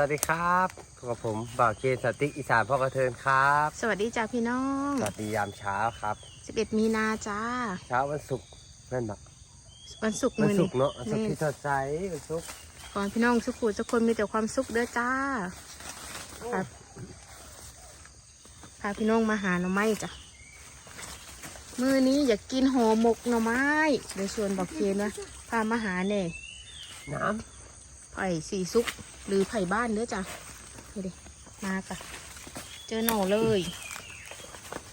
สวัสดีครับพบกับผมบ่าวเกณฑ์สนติกอีสานพ่อกระเทินครับ สวัสดีจ้าพี่น้อง สวัสดียามเช้าครับ 11 มีนาจ้า เช้าวันศุกร์นั่นบะวันศุกร์วันมือศุนี้กร์เนาะวันศุกร์นี่ที่สดใสวันศุกร์ก่อนพี่น้องสุขุทุกคนมีแต่ความสุขเด้อจ้าครับพาพี่น้องมาหาหน่อไม้จ้ะมือนี้อยากกินห่อหมกหน่อไม้เดี๋ยวชวนบอกเคนว่าพามาหาแน่น้ไผ่สีซุก หรือไผ่บ้านเด้อจ้ะนี่ดิมากะเจอหน่อเลย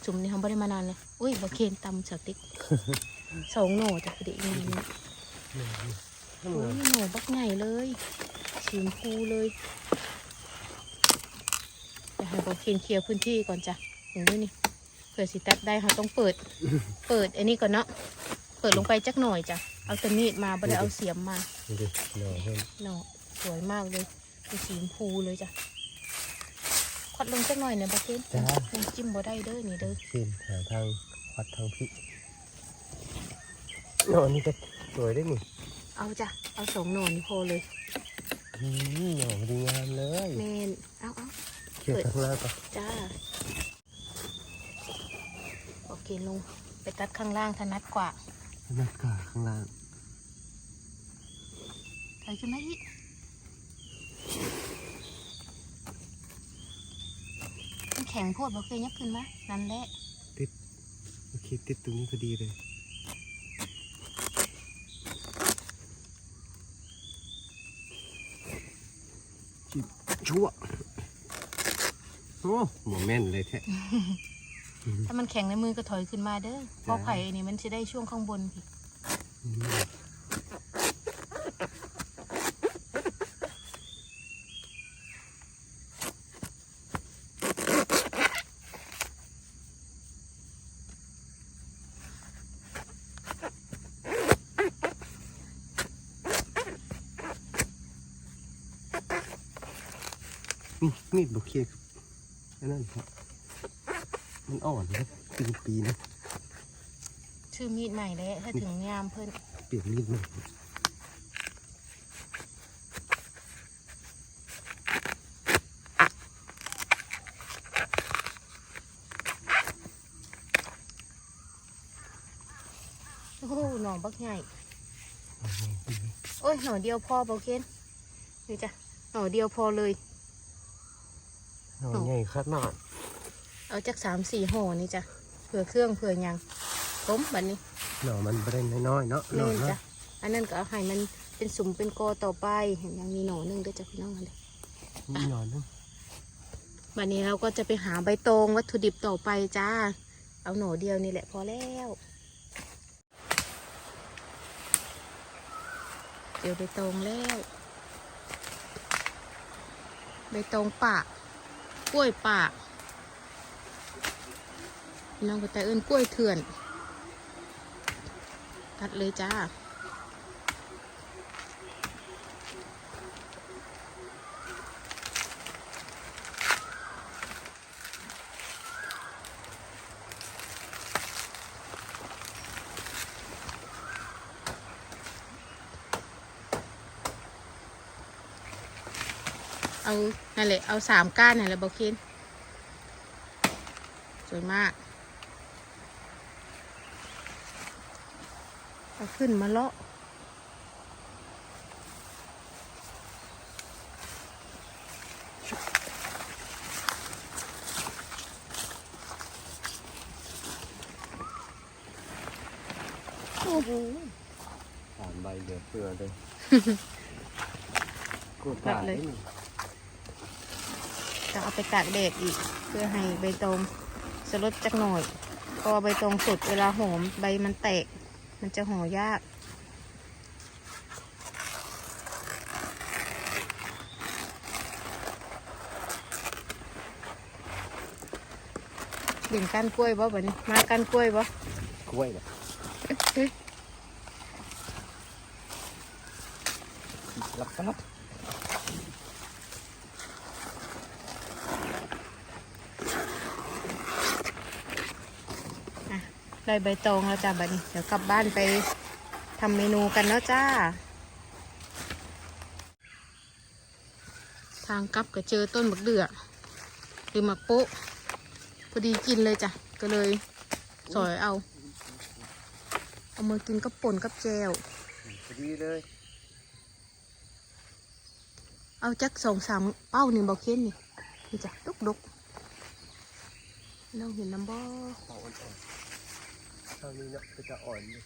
จุ่มนี่เขาไม่ได้มานานเลยอุ้ยบอกเคนตำสติ๊กสองหน่อจ้ะพี่เด็กนี่นี่ำโอ้ยหนูบักใหญ่เลยสีชมพูเลยเดี๋ยวให้บอกเคียนเคลียร์พื้นที่ก่อนจ้ะอย่างนี้นี่เผื่อสิตัดได้เขาต้องเปิด เปิดอันนี้ก่อนเนาะเปิดลงไปจักหน่อยจ้ะเอาแต่มีดมาไม่ได้เอาเสียมมาดูดิหน่อเพิ่มเนาะสวยมากเลย เป็นสีชมพูเลยจ้ะควัดลงจักหน่อยเนี่ยบักเคนจ้ายังจิ้มบ่ได้เด้อนี่เด้อเส้นหาทางวัดทางพิหน่อนี่ก็สวยได้นี่เอาจ้ะเอาสองหน่อนี่พอเลยอืมหน่อดีงามเลยเมนเอาเอา เขียนข้างล่างก่อนจ้าโอเคลงไปตัดข้างล่างถนัดกว่าหน้ากากข้างล่างถอยขึ้นมาอีกมันแข็งโพดบ่เคยยับขึ้นมานั่นแหละโอเคติดตรงนี้พอดีเลยจิบชั่วโอ้หมแม่นเลยแท้ถ้ามันแข็งในมือก็ถอยขึ้นมาเด้อเพราะไผ่อันนี้มันจะได้ช่วงข้างบนพี่ นี่มีดบุกเคียกอันนั้นครับมันอ่อนนะปีนปีนะชื่อมีดใหม่แล้วถ้าถึงยามเพิ่นเปลี่ยนมีดใหม่โอ้โหหน่อบักใหญ่โอ้ยหน่อเดียวพอบ่เคนนี่จ้ะหน่อเดียวพอเลย เอาใหญ่ขนาดเอาจากสามสี่ห่อนี่จ้ะเผื่อเครื่องเผื่อหยังต้มบัดนี้หน่อมันไม่ได้น้อยๆเนาะหน่เล่อนจ้ะเนาะอันนั้นก็เอาให้มันเป็นสุ่มเป็นกอต่อไปเห็นยังมีหน่อหนึงด้วยจ้ะพี่น้องเลยมีหน่อนึงบัดนี้เราก็จะไปหาใบตองวัตถุดิบต่อไปจ้า เอาหน่อเดียวนี่แหละพอแล้ว เดี๋ยวใบตองแล้ว ใบตองป่าก ล้วยป่าพี่น้องก็แต่เอิ้นกล้วยเถื่อน ตัดเลยจ้า เอานั่นแหละเอาสามก้านนั่นแหละบอกคินสวยมากเอาขึ้นมาเลาะโอ้โหสามใบเหลือเฟือเลย กูรับเลย จะเอาไปตากแดดอีก เพื่อให้ใบตองสลดจักหน่อยเพอใบตองสดเวลาหอมใบมันแตก มันจะห่อยากเด่นก้านกล้วยบ่บัดนี้มาก้านกล้วยบ่กล้วยเนี่ยลักษณะ ได้ใบตองแล้วจ้าบัดนี้เดี๋ยวกลับบ้านไปทำเมนูกันแล้วจ้า ทางกลับก็เจอต้นบักเดือหรือหมักโป๊ะพอดีกินเลยจ้ะก็เลยสอยเอา เอามากินกับป่นกับแจวพอดีเลย เอาจักสองสามเป้านี่บอกเค้นนี่นี่จ้ะดุกดุกน้องเห็นน้ำบ่เตาอ่านี้เนาะก็จะอ่อนอยู่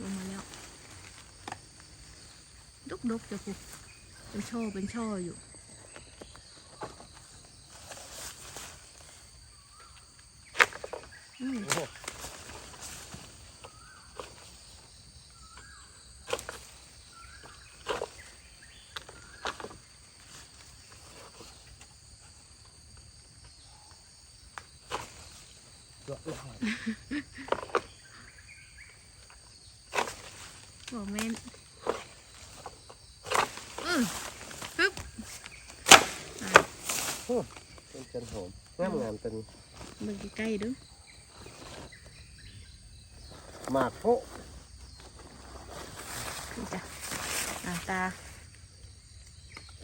ลงมาแล้ว ดุกๆจ้ะพูเป็นช่อเป็นช่ออยู่ เยอะเลยบอกแม่นอืมปึ๊บอะเป็นจันหอมงามงามๆตัวนี้เบิ่งใกล้ๆดูหมากโพะนี่จ้ะอ่าตา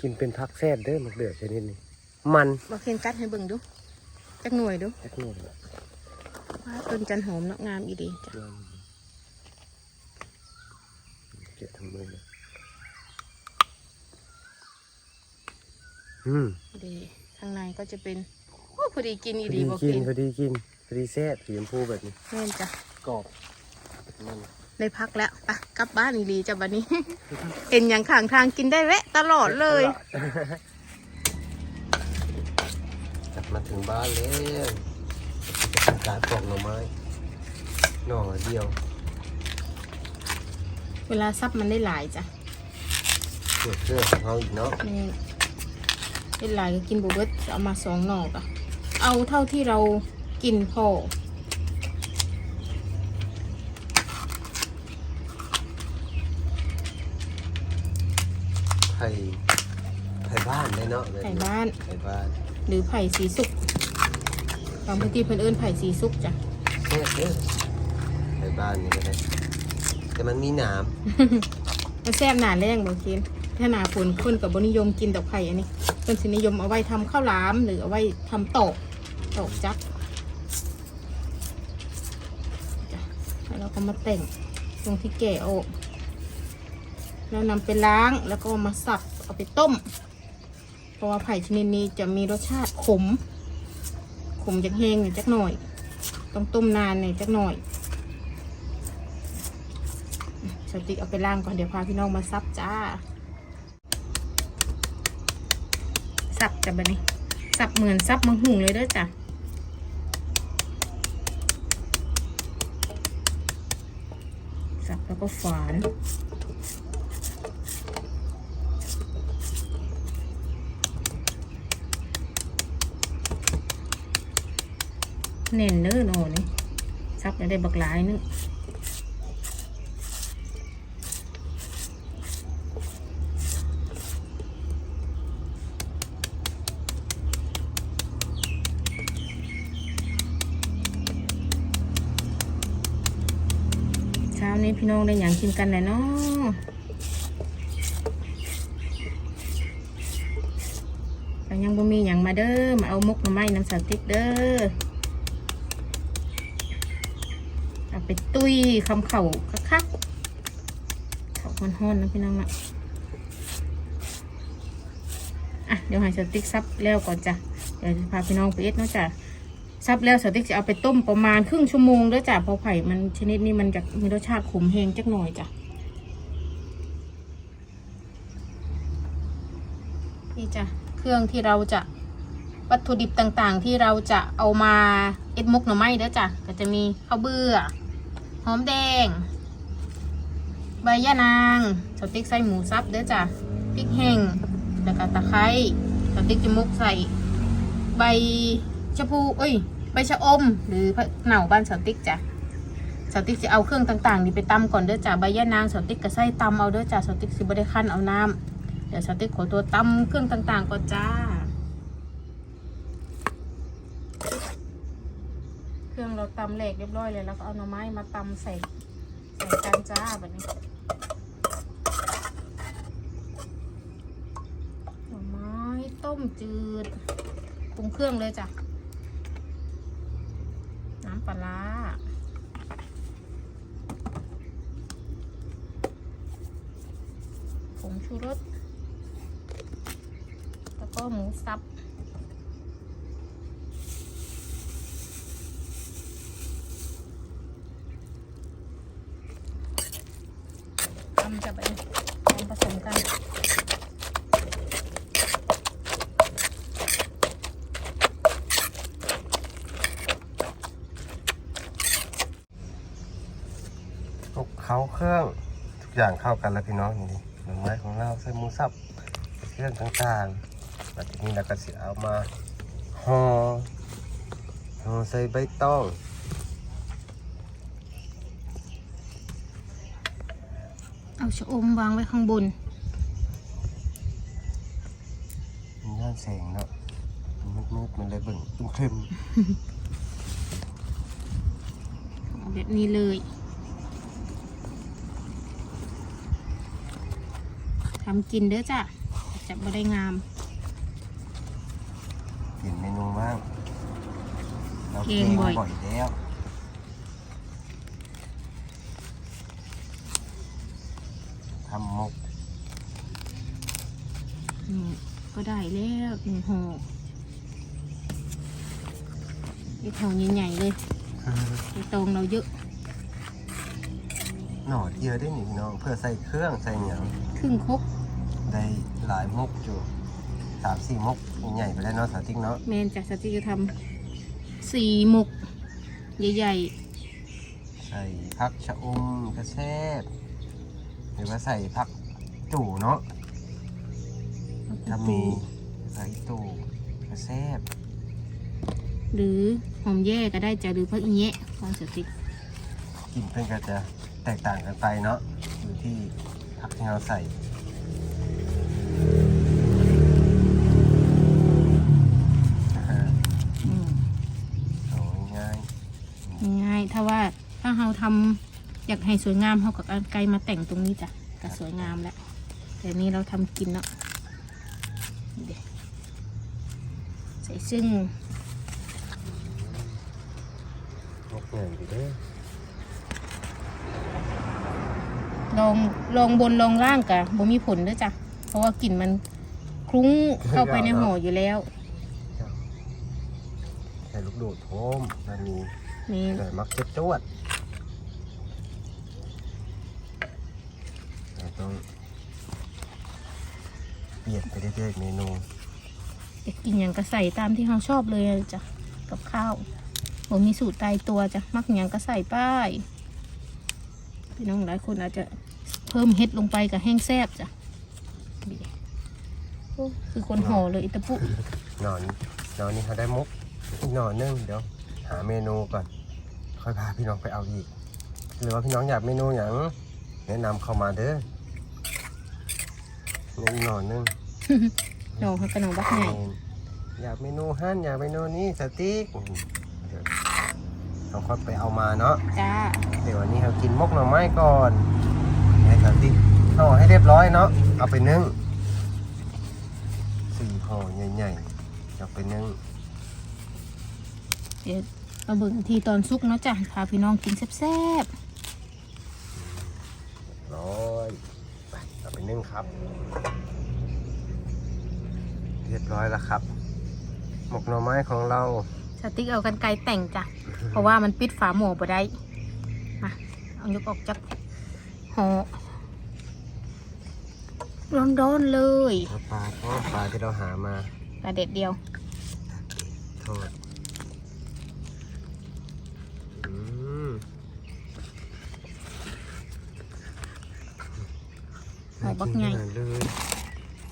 กินเป็นพักแซ่บเด้อมักเดือดชนิดนี้ มันบอกเคนกัดให้เบิ่งดูจักหน่วยดูแค่นี้แหละ ว่าต้นจันหอมเนาะงามอีดีจ้ะงามเกะทั้งมือเลยอืมดีข้างในก็จะเป็นโอ้พอดีกินอีดีบอกกินพอดีกินพอดีแซ่บสีชมพูแบบนี้แม่นจ้ะกรอบมันได้พักแล้วไปกลับบ้านอีดีจ้ะวันนี้ เห็นอย่างข้างทางกินได้แวะตลอดเลยจับมาถึงบ้านแล้ว การปอกหน่อไม้ หน่อเดียว เวลาซับมันได้หลายจ้ะเกิดเครื่องของเขาอีกเนาะนี่ได้หลายก็กินบุเบิดเอามาสองหนอกอะเอาเท่าที่เรากินพอไผ่ไผ่บ้านเลยเนาะแบบไผ่นี้บ้านไผ่บ้าน หรือไผ่สีสุก บางพื้นที่เพิ่นเอิ้นไผ่สีสุกจ้ะแซ่บเด้อไผ่บ้านนี่ก็ได้แต่มันมีหนามมันแซ่บหนาแรงบอกเคนถ้าหนาฝนคนกับบนิยมกินดอกไผ่อันนี้เพิ่นสินิยมเอาไว้ทำข้าวหลาม หรือเอาไว้ทำตอกตอกจักจ้ะแล้วเราก็มาแต่งตรงที่แก่ออกแล้วนำไปล้างแล้วก็เอามาสับเอาไปต้ม เพราะว่าไผ่ชนิดนี้จะมีรสชาติขมข มจักแห้งหน่ยจักหน่อย ต้องต้มนานหน่ยจักหน่อยสติเอาไปล่างก่อนเดี๋ยวพาพี่น้องมาซับจ้าสับจ้ะบันนี้สับเหมือนสับมังหุงเลยเด้อจ้ะสับแล้วก็ฝาน เน่นเนื้อโน่นี่ซับแล้วได้บักหลายนึงเช้านี้พี่น้องได้อย่างกินกันเลยเนาะยังบ่มีอย่างมาเด้อ มาเอามุกหน่อไม้น้ำสติ๊กเด้อ เอาไปตุ้ยคำเข่าคักๆเข่าห้อนๆนะพี่น้องอะอะเดี๋ยวให้สติ๊กซับแล้วก่อนจ้ะเดี๋ยวจะพาพี่น้องไปเอ็ดเนาะจ้ะซับแล้วสติ๊กจะเอาไปต้มประมาณครึ่งชั่วโมงแล้วจ้ะเพราะไผ่มันชนิดนี้มันจะมีรสชาติขมแห้งจักหน่อยจ้ะนี่จ้ะเครื่องที่เราจะวัตถุดิบต่างๆ ที่เราจะเอามาเอ็ดมุกหน่อไม้เด้อจ้ะก็จะมีข้าวเบื่อ อมแดง ใบยะนางสติ๊กใส่หมูสับเด้อจ้ะพริกแห้งแล้วก็ตะไคร้สติ๊กจะมุกใส่ ใบชะพูเอ้ยใบชะอม หรือเหน่าบ้านสติ๊กจ้ะสติ๊กจะเอาเครื่องต่างๆ นี่ไปตำก่อนเด้อจ้ะใบยะนางสติ๊กก็ใส่ตำเอาเด้อจ้ะสติ๊กสิบได้ขั้นเอาน้ำเดี๋ยวสติ๊กขอตัวตำเครื่องต่างๆก่อนจ้า เราตำแหลกเรียบร้อยเลยแล้วก็เอาหน่อไม้มาตำใส่ใส่กันจ้าแบบนี้น่อไม้ต้มจืดปรุงเครื่องเลยจ้ะน้ำปลาร้าผงชูรส แล้วก็หมูสับ ทำจะไปผสมกันคลุกเคล้าเครื่องทุกอย่างเข้ากันแล้วพี่น้องนี่หน่อไม้ของเราใส่หมูสับเครื่องต่างๆแล้วทีนี้เราก็สิเอามาห่อห่อใส่ใบตอง เอาชะอมวางไว้ข้างบนมันย่านแสงเนาะมันมืดๆมันเลยเบิ่งครึมเอาแบบนี้เลยทำกินเด้อจ้ะจะบ่ได้งามๆเปลี่ยนเมนูบ้างเราเกเกงงบ่อยบ่อยแล้ว ทำมกอืมก็ได้แล้วหนึ่งห่อไอ้แถวใหญ่ๆเลยไอ้ตรงเราเยอะ หน่อเดียวได้หนิพี่น้องเพื่อใส่เครื่องใส่เหนียวครึ่งครกได้หลายมกอยู่สามสี่มกใหญ่ๆไปแล้วเนาะสาธิกเนาะแมนจากสติจะทำสี่หมก ใหญ่ใส่ผักชะอมกระแซบ หรือว่าใส่ผักจู่เนาะๆถ้ามีใส่ตู่กระแซบหรือหอมแย่ก็ได้จ้ะหรือพักอีแยะของสติกกลินเพื่อนก็จะแตกต่างกันไปเนาะอยู่ที่ผักที่เราใส่อืมเอาง่ายง่ายๆถ้าว่าถ้าเราทำ อยากให้สวยงามเรากับเอาไกลมาแต่งตรงนี้จ้ะก็สวยงามแล้วแต่นี่เราทำกินเนาะนี่เด้ใส่ซึ่งๆมกใหญ่ไปเด้อลองลองบนลองล่างกะบ่มีผลเด้วยจ้ะเพราะว่ากลิ่นมันคลุ้งเข้าไปในห่ออยู่แล้วใส่ลูกโดดโทมแล้วมีนี่เกิดมักจะจวดเรา ต้องเปลี่ยนไปเรื่อยๆเมนูจะกินอย่างก็ใส่ตามที่เราชอบเลยจ้ะกับข้าวบ่มีสูตรตายตัวจ้ะมักอย่างก็ใส่ป้ายพี่น้องหลายคนอาจจะเพิ่มเฮ็ดลงไปกับแห้งแซบจ้ะนี่โอ้คือคนห่อเลยอิตาปุหนอนหนอนนี่เขาได้มุกอีกหนอนนึงเดี๋ยว หาเมนูก่อน ค่อยพาพี่น้องไปเอาอีก หรือว่าพี่น้องอยากเมนูอย่างแนะนำเข้ามาเด้อ นี่อีกหนอนนึงน้องเขากระนองบักใหญ่อยากเมนูหั่นอยากเมนูนี้สติ๊กเดี๋ยวเราค่อยไปเอามาเนาะจ้าเดี๋ยววันนี้เรากินมกหน่อไม้ก่อนให้สติ๊กห่อให้เรียบร้อยเนาะเอาไปนึ่งสี่ห่อใหญ่ๆเอาไปนึ่งเดี๋ยวมาเบิ่งทีตอนซุกเนาะจ้ะพาพี่น้องกินแซ่บร้อยไปเอาไป นึ่งครับ เรียบร้อยแล้วครับ หมกหน่อไม้ของเราๆสติ๊กเอากันไกลแต่งจ้ะ เพราะว่ามันปิดฝาหม้อบ่ได้มาเอายกออกจากห่อร้อนๆเลยแล้วปลาก็ปลาที่เราหามาปลาเด็ดเดียวทอดอืม หอมบักใหญ่น่ากินขนาดเลย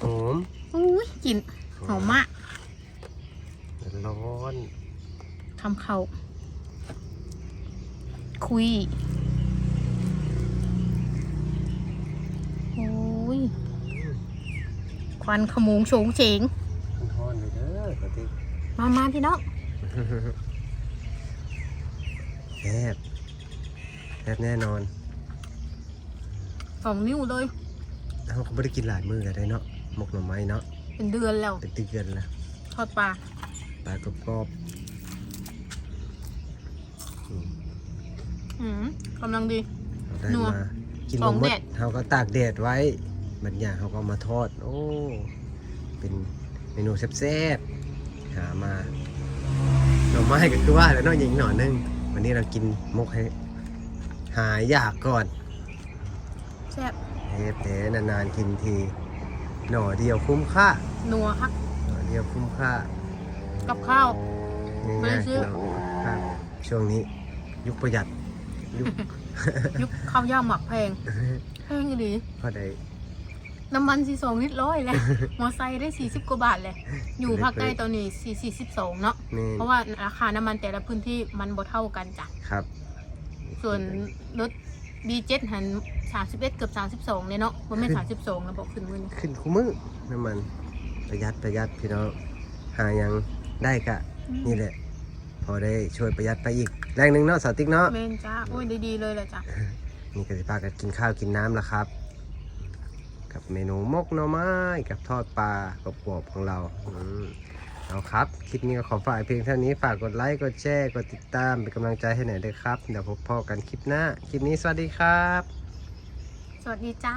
หอมอุ้ยกลิ่นหอมมากร้อนทำเขาคุยโอ้ยควันขโมงโฉงเฉงมันทอนเลยเด้อปฏิมามาพี่น้องแซ่บแซ่บแน่นอนสองนิ้วเลย เราก็ไม่ได้กินหลายมือกันได้เนาะหมกหน่อไม้เนาะแเป็นเดือนแล้วเป็นเดือนแล้วทอดปลาปลากรอบๆอืมอืมกำลังดี เราได้นัวมากินสบ่องหมแดด ดเขาก็ตากแดดไว้บัดอย่างเขาก็เอามาทอด โอ้ เป็นเมนูแซ่บๆหามาหน่อไม้ก็คือว่าแล้วเน้องยิงหน่อนึงวันนี้เรากินมกให้หายอยากก่อน แซ่บ เฮ็ดแหนนานๆกินที หน่อเดียวคุ้มค่า นัวคักหน่อเดียวคุ้มค่ากับข้าว ไม่ง่าได้ยซื้อๆเนาะครับช่วงนี้ ยุคประหยัดยุค ยุคข้าวย่างหมักแพงแพงอีหลีพอได้ น้ำมันสี่สองลิตรร้อยเลยมอไซค์ได้สี่สิบกว่าบาทเลย อยู่ภาคใต้ตอนนี้สี่สี่สิบสองเนาะ นี่ เพราะว่าราคาน้ำมันแต่ละพื้นที่มันบ่เท่ากันจ้ะ ครับส่วนรถ B7 หัน 31เกือบ32เลยเนาะบ่แม่น32นะบอกขึ้นมื้อนี้ขึ้นคู่มือน้ำมันประหยัดประหยัดพี่น้องหายังได้กะ นี่แหละ พอได้ช่วยประหยัดไปอีก แรงหนึ่งเนาะสาวติ๊กเนาะแม่นจ้าโอ้ยได้ดีเลยแหละจ้ะนี่ก็สิพากันกินข้าวกินน้ำแล้วครับ กับเมนูมกหน่อไม้กับทอดปลากรอบๆของเราอืมเอาครับคลิปนี้ก็ขอฝากเพียงเท่านี้ฝากกดไลค์กดแชร์กดติดตามเป็นกำลังใจให้หน่อยด้วยครับ เดี๋ยวพบพ่อกันคลิปหน้า คลิปนี้สวัสดีครับส วัสดีจ้า